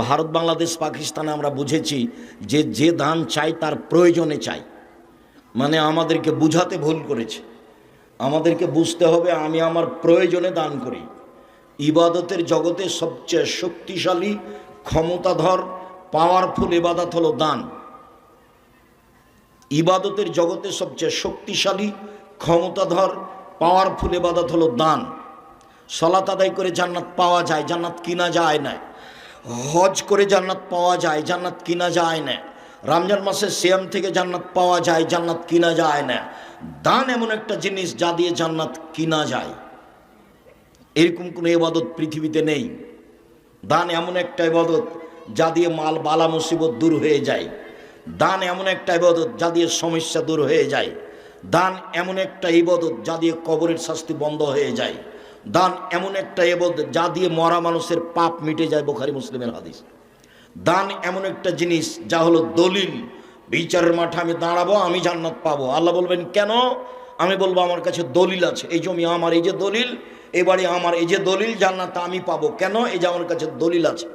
ভারত, বাংলাদেশ, পাকিস্তানে আমরা বুঝেছি যে যে দান চাই তার প্রয়োজনে চাই। মানে আমাদেরকে বুঝাতে ভুল করেছে। আমাদেরকে বুঝতে হবে আমি আমার প্রয়োজনে দান করি। ইবাদতের জগতে সবচেয়ে শক্তিশালী, ক্ষমতাধর পাওয়ারফুল ইবাদত হলো দান। ইবাদতের জগতে সবচেয়ে শক্তিশালী, ক্ষমতাধর পাওয়ারফুল ইবাদত হলো দান। সলাত আদায় করে জান্নাত পাওয়া যায়, জান্নাত কিনা যায় না হজ করে জান্নাত পাওয়া যায়, জান্নাত কিনা যায় না। রমজান মাসে সিয়াম থেকে জান্নাত পাওয়া যায়, জান্নাত কিনা যায় না। দান এমন একটা জিনিস যা দিয়ে জান্নাত কিনা যায়। এরকম কোনো ইবাদত পৃথিবীতে নেই। দান এমন একটা ইবাদত যা দিয়ে মাল বালা মুসিবত দূর হয়ে যায়। দান এমন একটা ইবাদত যা দিয়ে সমস্যা দূর হয়ে যায়। দান এমন একটা ইবাদত যা দিয়ে কবরের শাস্তি বন্ধ হয়ে যায়। দান এমন একটা ইবাদত যা দিয়ে মরা মানুষের পাপ মিটে যায় বোখারি মুসলিমের হাদিস। দান এমন একটা জিনিস, যা হলো দলিল। বিচারের মাঠে আমি দাঁড়াবো, আমি জান্নাত পাবো। আল্লাহ বলবেন, কেন? আমি বলব, আমার কাছে দলিল আছে। এই জমি আমার, এই যে দলিল, এ বাড়ি আমার, এই যে দলিল, জান্নাত আমি পাবো। কেন? এই যে আমার কাছে দলিল আছে।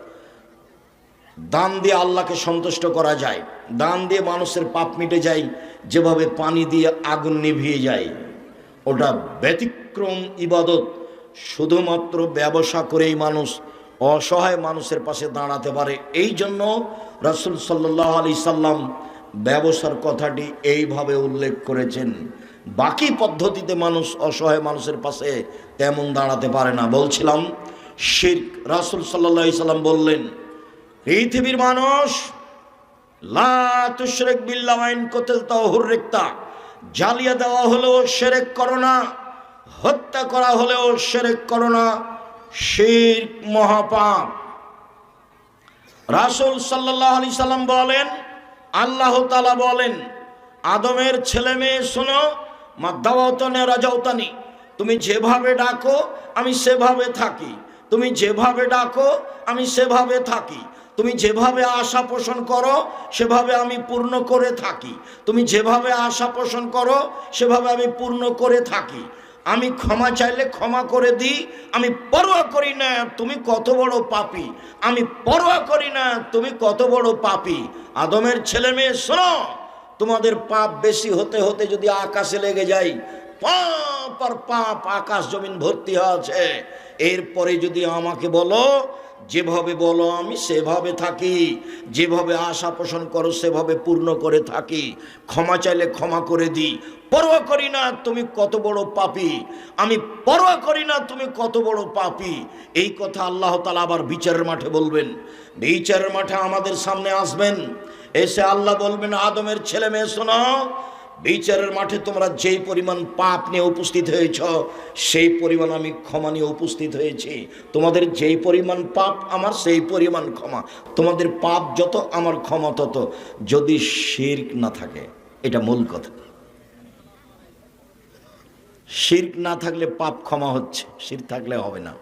দান দিয়ে আল্লাহকে সন্তুষ্ট করা যায়। দান দিয়ে মানুষের পাপ মিটে যায়, যেভাবে পানি দিয়ে আগুন নিভিয়ে যায়। ওটা ব্যতিক্রম ইবাদত। শুধুমাত্র ব্যবসা করেই মানুষ অসহায় মানুষের পাশে দাঁড়াতে পারে। এই জন্য রাসুল সাল্লাহ আলি সাল্লাম ব্যবসার কথাটি এইভাবে উল্লেখ করেছেন। বাকি পদ্ধতিতে মানুষ অসহায় মানুষের পাশে তেমন দাঁড়াতে পারে না। বলছিলাম শির রাসুল সাল্লাহ সাল্লাম বললেন, পৃথিবীর মানুষ, লা তুশরিক বিল্লাহ আইন কতল তাহুর রেক্তা জ্বালিয়ে দেওয়া হলেও সেরেক করো না। হত্যা করা হলেও সেরেক করো না, শির মহাপাপ। রাসুল সাল্লাহ আলি সাল্লাম বলেন, আল্লাহ তালা বলেন, আদমের ছেলে মেয়ে শোনো, মা দাওয়াতনে রাজাউতানি তুমি যেভাবে ডাকো, আমি সেভাবে থাকি। তুমি যেভাবে ডাকো, আমি সেভাবে থাকি। তুমি যেভাবে আশা পোষণ করো, সেভাবে আমি পূর্ণ করে থাকি। তুমি যেভাবে আশা পোষণ করো, সেভাবে আমি পূর্ণ করে থাকি। আমি ক্ষমা চাইলে ক্ষমা করে দিই, আমি পরোয়া করি না, তুমি কত বড় পাপি। আমি পরোয়া করি না, তুমি কত বড় পাপি। আদমের ছেলে মেয়ে শোনো, তোমাদের পাপ বেশি হতে হতে যদি আকাশে লেগে যায় পাপ আর পাপ আকাশ জমিন ভর্তি আছে। এরপরে যদি আমাকে বলো, যেভাবে বলো আমি সেভাবে থাকি। যেভাবে আশা পোষণ করো সেভাবে পূর্ণ করে থাকি। ক্ষমা চাইলে ক্ষমা করে দিই। পরোয়া করি না তুমি কত বড় পাপি। আমি পরোয়া করি না তুমি কত বড় পাপি। এই কথা আল্লাহ তালা আবার বিচারের মাঠে বলবেন। বিচারের মাঠে আমাদের সামনে আসবেন। এসে আল্লাহ বলবেন, আদমের ছেলে মেয়ে শোনো বিচারের মাঠে তোমরা যেই পরিমাণ পাপ নিয়ে উপস্থিত হয়েছ, সেই পরিমাণ আমি ক্ষমা নিয়ে উপস্থিত হয়েছি। তোমাদের যেই পরিমাণ পাপ আমার, সেই পরিমাণ ক্ষমা। তোমাদের পাপ যত, আমার ক্ষমা তত। যদি শির্ক না থাকে, এটা মূল কথা। শির্ক না থাকলে পাপ ক্ষমা হচ্ছে শির থাকলে হবে না।